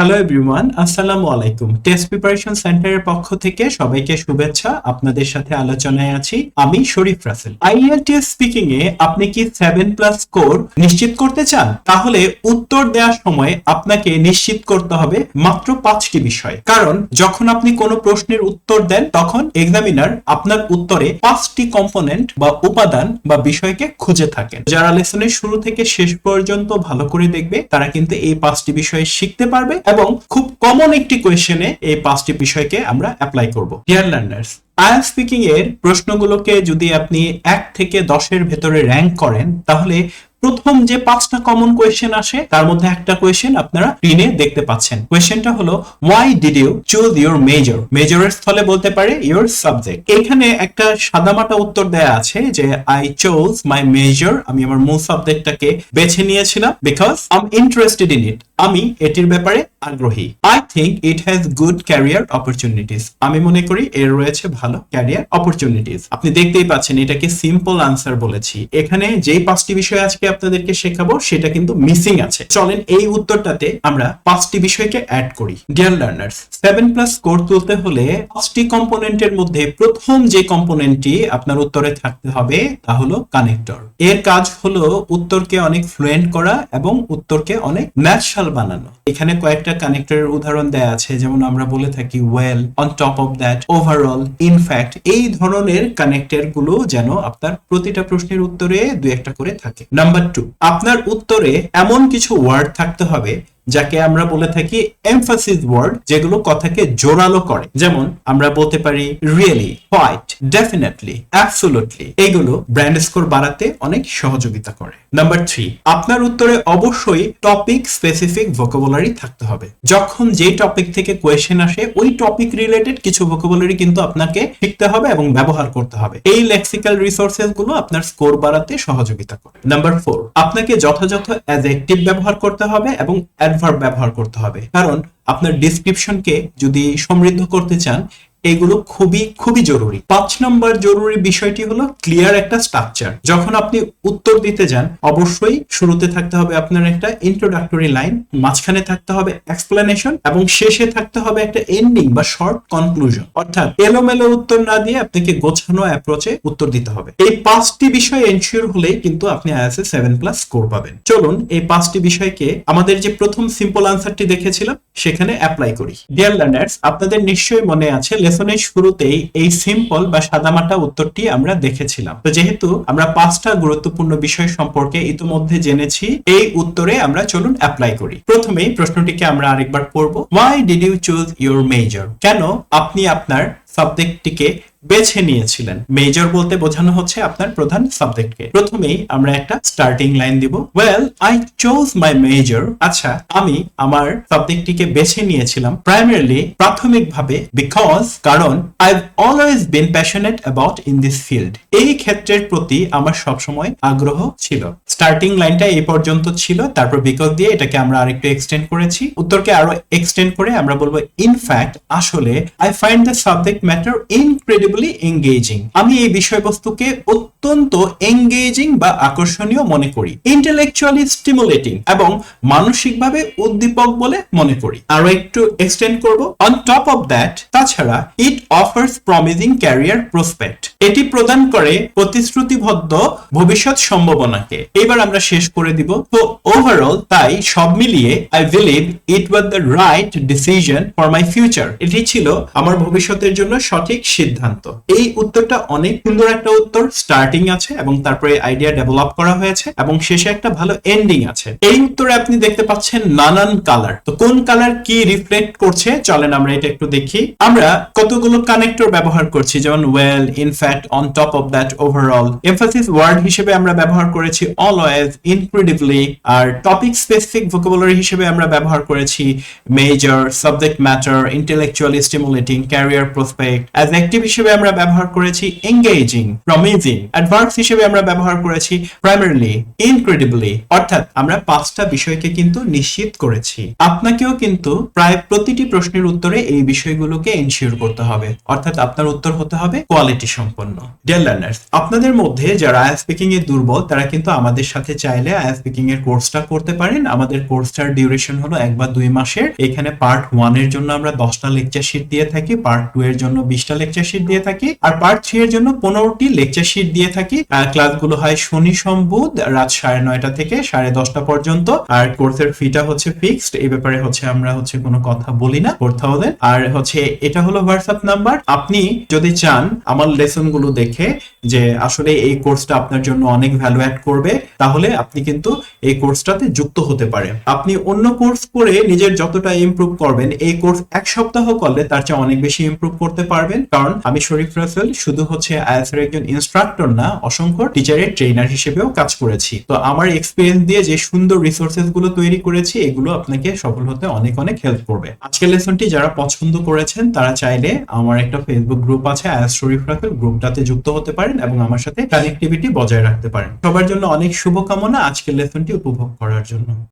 Hello everyone আসসালামু আলাইকুম। Test preparation সেন্টারের পক্ষ থেকে সবাইকে শুভেচ্ছা। আপনাদের সাথে আলোচনায় আছি আমি শরীফ রাসেল। আইএলটিএস স্পিকিং এ আপনি কি সেভেন প্লাস স্কোর নিশ্চিত করতে চান? তাহলে উত্তর দেওয়ার সময় আপনাকে নিশ্চিত করতে হবে মাত্র পাঁচটি বিষয়। কারণ যখন আপনি কোনো প্রশ্নের উত্তর দেন, তখন এক্সামিনার আপনার উত্তরে পাঁচটি কম্পোনেন্ট বা উপাদান বা বিষয়কে খুঁজে থাকেন। যারা লেসনের শুরু থেকে শেষ পর্যন্ত ভালো করে দেখবে, তারা কিন্তু এই পাঁচটি বিষয়ে শিখতে পারবে এবং খুব কমন একটি কোয়েশনে এই পাঁচটি বিষয়কে আমরা অ্যাপ্লাই করব। ডিয়ার লার্নার্স আয়ার স্পিকিং এর প্রশ্নগুলোকে যদি আপনি এক থেকে দশের ভেতরে র্যাঙ্ক করেন, তাহলে প্রথম যে পাঁচটা কমন কোয়েশ্চেন আসে, তার মধ্যে একটা কোয়েশ্চেন আপনারা স্ক্রিনে দেখতে পাচ্ছেন। কোয়েশ্চেনটা হলো why did you choose your major মেজরের স্থলে বলতে পারে ইউর সাবজেক্ট এখানে একটা সাদামাটা উত্তর দেয়া আছে যে আই চোজ মাই মেজর আমি আমার মূল সাবজেক্টটাকে বেছে নিয়েছিলাম because I am interested in it আমি এটির ব্যাপারে আগ্রহী। I think it has good career opportunities আমি মনে করি এর রয়েছে ভালো ক্যারিয়ার অপরচুনিটিস আপনি দেখতেই পাচ্ছেন এটাকে সিম্পল আনসার বলেছি। এখানে যেই পাঁচটি বিষয় আজকে আপনাদেরকে শেখাবো, সেটা কিন্তু মিসিং আছে। চলেন এই উত্তরটাতে আমরা পাঁচটি বিষয়কে অ্যাড করি। Dear learners seven plus score তুলতে হলে পাঁচটি কম্পোনেন্টের মধ্যে প্রথম যে কম্পোনেন্টটি আপনার উত্তরে থাকতে হবে, তা হলো কানেক্টর এর কাজ হলো উত্তরকে অনেক ফ্লুয়েন্ট করা এবং উত্তরকে অনেক ন্যাচারাল বানানো। এখানে কয়েকটা কানেক্টরের উদাহরণ দেয়া আছে, যেমন আমরা বলে থাকি well on top of that overall in fact এই ধরনের কানেক্টরগুলো যেন আপনার প্রতিটা প্রশ্নের উত্তরে দু একটা করে থাকে। নাম্বার টু আপনার উত্তরে এমন কিছু ওয়ার্ড থাকতে হবে যাকে আমরা বলে থাকি এমফাসিস ওয়ার্ড যেগুলো কথাকে জোরালো করে। যেমন আমরা বলতে পারি রিয়েলি হোয়াইট ডেফিনেটলি অ্যাবসোলুটলি এগুলো ব্র্যান্ড স্কোর বাড়াতে অনেক সহযোগিতা করে। নাম্বার থ্রি আপনার উত্তরে অবশ্যই টপিক স্পেসিফিক ভোকাবুলারি থাকতে হবে। যখন যে টপিক থেকে কোয়েশ্চেন আসে, ওই টপিক রিলেটেড কিছু ভোকাবুলারি কিন্তু আপনাকে শিখতে হবে এবং ব্যবহার করতে হবে। এই লেক্সিক্যাল রিসোর্সেসগুলো আপনার স্কোর বাড়াতে সহযোগিতা করে। নাম্বার ফোর আপনাকে যথাযথ অ্যাজেক্টিভ ব্যবহার করতে হবে এবং অ্যাডভার্ব ব্যবহার করতে হবে। কারণ আপনার ডিসক্রিপশনকে যদি সমৃদ্ধ করতে চান এগুলো খুবই খুবই জরুরি। পাঁচ নম্বর জরুরি বিষয়টি হলো ক্লিয়ার একটা স্ট্রাকচার যখন আপনি উত্তর দিতে যান, অবশ্যই শুরুতে থাকতে হবে আপনার একটা ইন্ট্রোডাক্টরি লাইন মাঝখানে থাকতে হবে এক্সপ্লেনেশন এবং শেষে থাকতে হবে একটা এন্ডিং বা শর্ট কনক্লুশন অর্থাৎ এলোমেলো উত্তর না দিয়ে আপনাকে গোছানো অ্যাপ্রোচে উত্তর দিতে হবে। এই পাঁচটি বিষয় এনশিওর হলেই কিন্তু আপনি আইএসএ সেভেন প্লাস স্কোর পাবেন। চলুন এই পাঁচটি বিষয়কে আমাদের যে প্রথম সিম্পল আনসারটি দেখেছিলাম, সেখানে অ্যাপ্লাই করি। ডিয়ার লার্নার্স আপনাদের নিশ্চয়ই মনে আছে লেসনের শুরুতেই এই সিম্পল বা সাদামাটা উত্তরটি আমরা দেখেছিলাম। তো যেহেতু আমরা পাঁচটা গুরুত্বপূর্ণ বিষয় সম্পর্কে ইতিমধ্যে জেনেছি, এই উত্তরে আমরা চলুন অ্যাপ্লাই করি। প্রথমেই প্রশ্নটিকে আমরা আরেকবার পড়ব। Why did you choose your major কেন আপনি আপনার সাবজেক্টটিকে বেছে নিয়েছিলেন। মেজর বলতে বোঝানো হচ্ছে আপনার প্রধান সাবজেক্টকে। প্রথমেই আমরা একটা স্টার্টিং লাইন দিব। Well I chose my major আচ্ছা আমি আমার সাবজেক্টটিকে বেছে নিয়েছিলাম প্রাইমারিলি প্রাথমিকভাবে বিকজ কারণ I always been passionate about in this field এই ক্ষেত্রের প্রতি আমার সবসময় আগ্রহ ছিল। স্টার্টিং লাইনটা এই পর্যন্ত ছিল, তারপর বিকজ দিয়ে এটাকে আমরা আরেকটু এক্সটেন্ড করেছি। উত্তরকে আরও এক্সটেন্ড করে আমরা বলব ইনফ্যাক্ট আসলে I find the subject matter incredibly engaging আমি এই বিষয়বস্তুকে অত্যন্ত এঙ্গেজিং বা আকর্ষণীয় মনে করি। ইন্টেলেকচুয়ালি স্টিমুলেটিং এবং মানসিকভাবে উদ্দীপক বলে মনে করি। আরও একটু এক্সটেন্ড করব। অন টপ অফ দ্যাট তাছাড়া it offers promising career prospect এটি প্রদান করে প্রতিশ্রুতিবদ্ধ ভবিষ্যৎ সম্ভাবনাকে। এবার আমরা শেষ করে দিব। তো ওভারঅল তাই সব মিলিয়ে I believe it was the right decision for my future এটি ছিল আমার ভবিষ্যতের জন্য সঠিক সিদ্ধান্ত। এই উত্তরটা অনেক সুন্দর একটা উত্তর স্টার্টিং আছে এবং তারপরে আইডিয়া ডেভেলপ করা হয়েছে এবং শেষে একটা ভালো এন্ডিং আছে। এই উত্তরে আপনি দেখতে পাচ্ছেন নানান কালার তো কোন কালার কি রিফ্লেক্ট করছে? চলেন আমরা এটা একটু দেখি। আমরা কতগুলো কানেক্টর ব্যবহার করছি? যেমন well in fact on top of that overall emphasis word হিসেবে আমরা ব্যবহার করেছি অলওয়েজ ইনক্রেডিবলি আর টপিক স্পেসিফিক ভোকাবুলারি হিসেবে আমরা ব্যবহার করেছি major subject matter intellectually stimulating career prospect perfect as active হিসেবে আমরা ব্যবহার করেছি এঙ্গেজিং প্রমিজিং অ্যাডভার্বস হিসেবে আমরা ব্যবহার করেছি প্রাইমারিলি ইনক্রেডিবলি অর্থাৎ আমরা পাঁচটা বিষয়কে কিন্তু নিশ্চিত করেছি। আপনাকেও কিন্তু প্রায় প্রতিটি প্রশ্নের উত্তরে এই বিষয়গুলোকে এনশিওর করতে হবে। অর্থাৎ আপনার উত্তর হতে হবে কোয়ালিটি সম্পন্ন। ডিয়ার লার্নার্স আপনাদের মধ্যে যারা আয়া স্পিকিং এ দুর্বল, তারা কিন্তু আমাদের সাথে চাইলে আয়া স্পিকিং এর কোর্সটা করতে পারেন। আমাদের কোর্সটার ডিউরেশন হলো এক বা দুই মাসের। এখানে পার্ট ওয়ানের জন্য আমরা দশটা লেকচার শিট দিয়ে থাকি পার্ট টু এর জন্য বিশটা লেকচার শিট দিয়ে থাকি, আর পার্ট থ্রি এর জন্য পনেরোটি লেকচার শিট দিয়ে থাকি। ক্লাসগুলো হয় শনি সোম বুধ রাত সাড়ে নয়টা থেকে সাড়ে দশটা পর্যন্ত। আর কোর্সের ফিটা হচ্ছে ফিক্সড এই ব্যাপারে হচ্ছে আমরা হচ্ছে কোনো কথা বলি না করতে হবে। আর হচ্ছে এটা হলো হোয়াটসঅ্যাপ নাম্বার আপনি যদি চান আমার লেসনগুলো দেখে যে আসলে এই কোর্সটা আপনার জন্য অনেক ভ্যালু অ্যাড করবে, তাহলে আপনি কিন্তু এই কোর্সটাতে যুক্ত হতে পারেন। আপনি অন্য কোর্স করে নিজের যতটা ইমপ্রুভ করবেন, এই কোর্স এক সপ্তাহ করলে তার চেয়ে অনেক বেশি ইমপ্রুভ করতে পারবেন। কারণ আমি শরীফ রাসেল, শুধু হচ্ছে আইএস এর একজন ইনস্ট্রাক্টর না, অসংখ্য টিচারের ট্রেনার হিসেবেও কাজ করেছি। তো আমার এক্সপিরিয়েন্স দিয়ে যে সুন্দর রিসোর্সেসগুলো তৈরি করেছি, এগুলো আপনাকে সফল হতে অনেক অনেক হেল্প করবে। আজকের লেসনটি যারা পছন্দ করেছেন, তারা চাইলে আমার একটা ফেসবুক গ্রুপ আছে আয়াস শরীফ রাফেল গ্রুপটাতে যুক্ত হতে পারেন এবং আমার সাথে কানেক্টিভিটি বজায় রাখতে পারেন। সবার জন্য অনেক শুভকামনা আজকের লেসনটি উপভোগ করার জন্য।